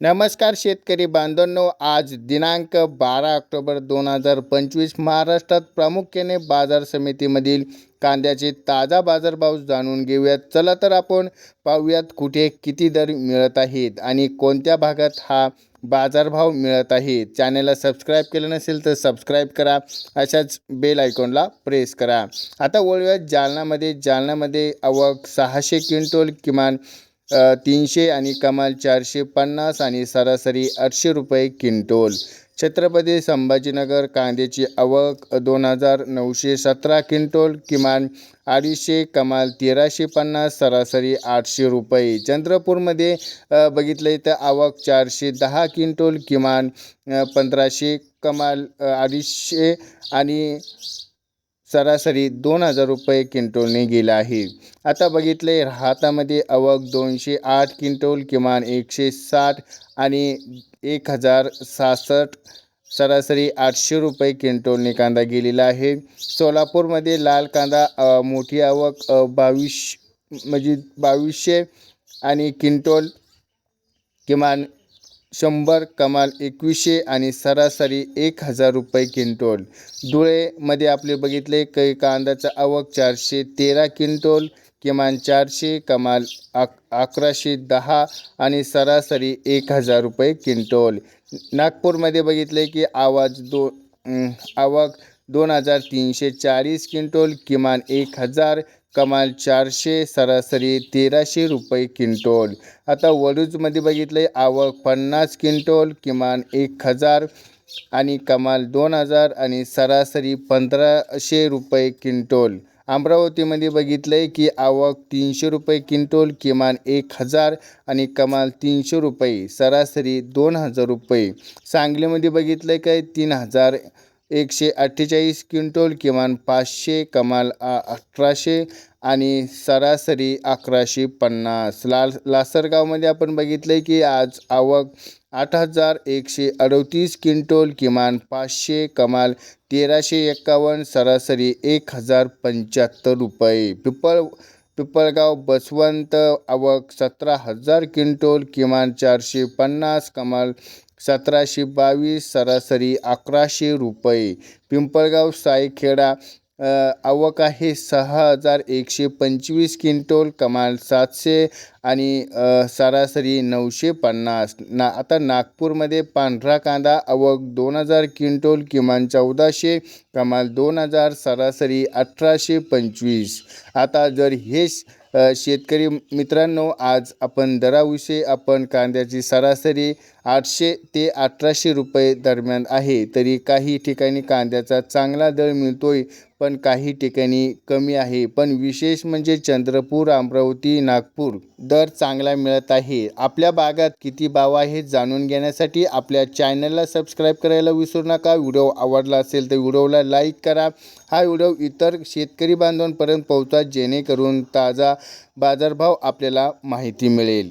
नमस्कार शेतकरी बांधवांनो आज दिनांक बारा ऑक्टोबर दोन हजार पंचवीस महाराष्ट्रात प्रामुख्याने बाजार समितीमधील कांद्याचे ताजा बाजारभाव जाणून घेऊयात. चला तर आपण पाहूयात कुठे किती दर मिळत आहेत आणि कोणत्या भागात हा बाजारभाव मिळत आहे. चॅनलला सबस्क्राईब केलं नसेल तर सबस्क्राईब करा. अशाच बेल आयकॉनला प्रेस करा. आता वळूयात जालनामध्ये. जालनामध्ये आवक सहाशे क्विंटल किमान तीनशे आणि कमाल चारशे पन्नास आणि सरासरी आठशे रुपये किंटोल छत्रपती संभाजीनगर कांद्याची आवक दोन हजार नऊशे सतरा क्विंटोल किमान अडीचशे कमाल तेराशे पन्नास सरासरी आठशे रुपये. चंद्रपूरमध्ये बघितलं तर आवक चारशे दहा क्विंटोल किमान पंधराशे कमाल अडीचशे आणि सरासरी दोन हजार रुपये क्विंटोलने गेला आहे. आता बघितले हातामध्ये आवक दोनशे आठ क्विंटोल किमान एकशे साठ आणि एक हजार सहासष्ट सरासरी आठशे रुपये क्विंटोलने कांदा गेलेला आहे. सोलापूरमध्ये लाल कांदा मोठी आवक बावीस म्हणजे बावीसशे आणि क्विंटोल किमान शंभर कमाल एकवीसशे आणि सरासरी एक हजार रुपये क्विंटोल. धुळेमध्ये आपले बघितले काही कांद्याचा आवक चारशे तेरा क्विंटोल किमान चारशे कमाल आक अकराशे दहा आणि सरासरी एक हजार रुपये क्विंटोल. नागपूरमध्ये बघितले की आवाज दो आवक दोन हजार तीनशे चाळीस क्विंटोल किमान एक हजार कमाल चारशे सरासरी तेराशे रुपये क्विंटोल. आता वडूजमध्ये आहे आवक पन्नास क्विंटोल किमान एक हजार आणि कमाल दोन हजार आणि सरासरी पंधराशे रुपये क्विंटोल. अमरावतीमध्ये बघितलं आहे की आवक तीनशे रुपये क्विंटोल किमान एक हजार आणि कमाल तीनशे रुपये सरासरी दोन हजार रुपये. सांगलीमध्ये बघितलं आहे काय तीन हजार एकशे अठ्ठेचाळीस क्विंटोल किमान पाचशे कमाल अठराशे आणि सरासरी अकराशे पन्नास. लाल लासरगावमध्ये आपण बघितलं की आज आवक आठ हजार एकशे अडतीस क्विंटोल किमान पाचशे कमाल तेराशे एक्कावन्न सरासरी एक हजार पंच्याहत्तर रुपये. पिपळ पिपळगाव बसवंत आवक सतरा हजार क्विंटोल किमान चारशे पन्नास कमाल सतराशे बावीस सरासरी अकराशे रुपये. पिंपळगाव सायखेडा आवक आहे सहा हजार एकशे पंचवीस क्विंटोल कमाल सातशे आणि सरासरी नऊशे पन्नास. ना आता नागपूरमध्ये पांढरा कांदा आवक दोन हजार क्विंटोल किमान चौदाशे कमाल दोन हजार सरासरी अठराशे पंचवीस. आता जर हे शेतकरी मित्रांनो आज आपण दराविषयी आपण कांद्याची सरासरी आठशे ते अठराशे रुपये दरम्यान आहे तरी काही ठिकाणी कांद्याचा चांगला दर मिळतोय पण काही ठिकाणी कमी आहे. पण विशेष म्हणजे चंद्रपूर अमरावती नागपूर दर चांगला मिळत आहे. आपल्या भागात किती भाव आहे जाणून घेण्यासाठी आपल्या चॅनलला सबस्क्राईब करायला विसरू नका. व्हिडिओ आवडला असेल तर व्हिडिओला लाईक करा. हा व्हिडिओ इतर शेतकरी बांधवांपर्यंत पोहोचा जेणेकरून ताजा बाजारभाव आपल्याला माहिती मिळेल.